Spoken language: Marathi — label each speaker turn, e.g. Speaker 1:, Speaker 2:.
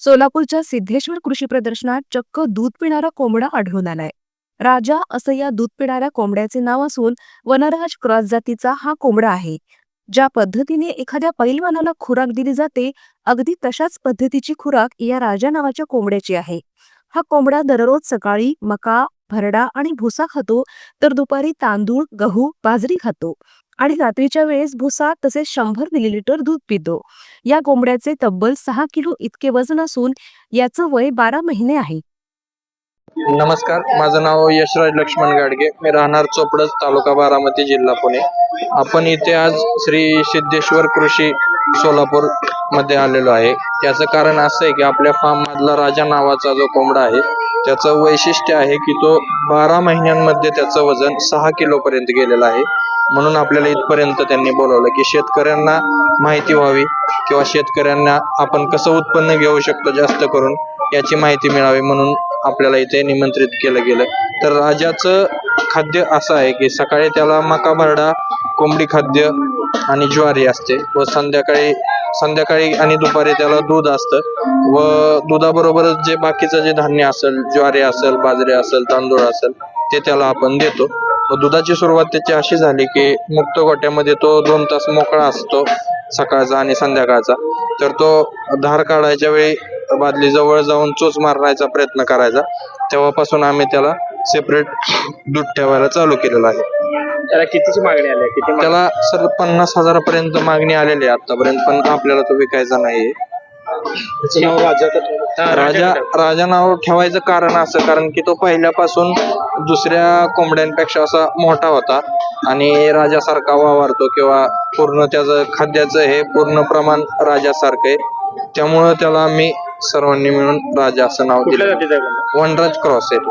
Speaker 1: सोलापूरच्या सिद्धेश्वर कृषी प्रदर्शनात चक्क दूध पिणारा कोंबडा आढळून आलाय. राजा असं या दूध पिणाऱ्या कोंबड्याचे नाव असून वनराज क्रॉस जातीचा हा कोंबडा आहे. ज्या पद्धतीने एखाद्या पैलवानाला खुराक दिली जाते अगदी तशाच पद्धतीची खुराक या राजा नावाच्या कोंबड्याची आहे. हा कोंबडा दररोज सकाळी मका भरडा आणि भुसा खातो तर दुपारी तांदूळ गहू बाजरी खातो. आणि रात्रीच्या वेळेस भुसा तसेच शंभर मिलीलिटर दूध पितो. या कोंबड्याचे तब्बल सहा किलो इतके वजन असून याचं वय बारा महिने आहे.
Speaker 2: नमस्कार माझं नाव यशराज लक्ष्मण गाडगे. मी राहणार चोपडस तालुका बारामती जिल्हा पुणे. आपण इथे आज श्री सिद्धेश्वर कृषी सोलापूरमध्ये आलेलो आहे. त्याचं कारण असं आहे की आपल्या फार्म मधला राजा नावाचा जो कोंबडा आहे त्याचं वैशिष्ट्य आहे की तो बारा महिन्यांमध्ये त्याचं वजन सहा किलो पर्यंत गेलेलं आहे. म्हणून आपल्याला इथपर्यंत त्यांनी बोलवलं की शेतकऱ्यांना माहिती व्हावी किंवा शेतकऱ्यांना आपण कसं उत्पन्न घेऊ शकतो जास्त करून याची माहिती मिळावी म्हणून आपल्याला इथे निमंत्रित केलं गेलं. तर राजाचं खाद्य असं आहे की सकाळी त्याला मका भरडा कोंबडी खाद्य आणि ज्वारी असते व संध्याकाळी संध्याकाळी आणि दुपारी त्याला दूध असतं व दुधाबरोबरच जे बाकीचं जे धान्य असेल ज्वारी असेल बाजरी असेल तांदूळ असेल ते त्याला आपण देतो. दुधाची सुरुवात त्याची अशी झाली की मुक्त गोट्यामध्ये तो दोन तास मोकळा असतो सकाळचा आणि संध्याकाळचा तर तो धार काढायच्या वेळी बादली जवळ जाऊन चोच मारण्याचा प्रयत्न करायचा तेव्हापासून आम्ही त्याला सेपरेट दूध ठेवायला चालू केलेलं आहे
Speaker 3: त्याला कितीची मागणी आली आहे? किती?
Speaker 2: त्याला सर पन्नास हजारापर्यंत मागणी आलेली आहे आतापर्यंत पण आपल्याला तो विकायचा नाहीये
Speaker 3: त्याचं नाव राजा? हा,
Speaker 2: राजा. राजा नाव ठेवायचं कारण असं कारण की तो पहिल्यापासून दुसऱ्या कोंबड्यांपेक्षा असा मोठा होता आणि राजासारखा वावरतो किंवा पूर्ण त्याचं खाद्याचं हे पूर्ण प्रमाण राजासारखं आहे त्यामुळं त्याला आम्ही सर्वांनी मिळून राजा असं नाव
Speaker 3: कुठल्या
Speaker 2: दिलं
Speaker 3: जातीचा आहे कोंबडा?
Speaker 2: वनराज क्रॉस आहे तो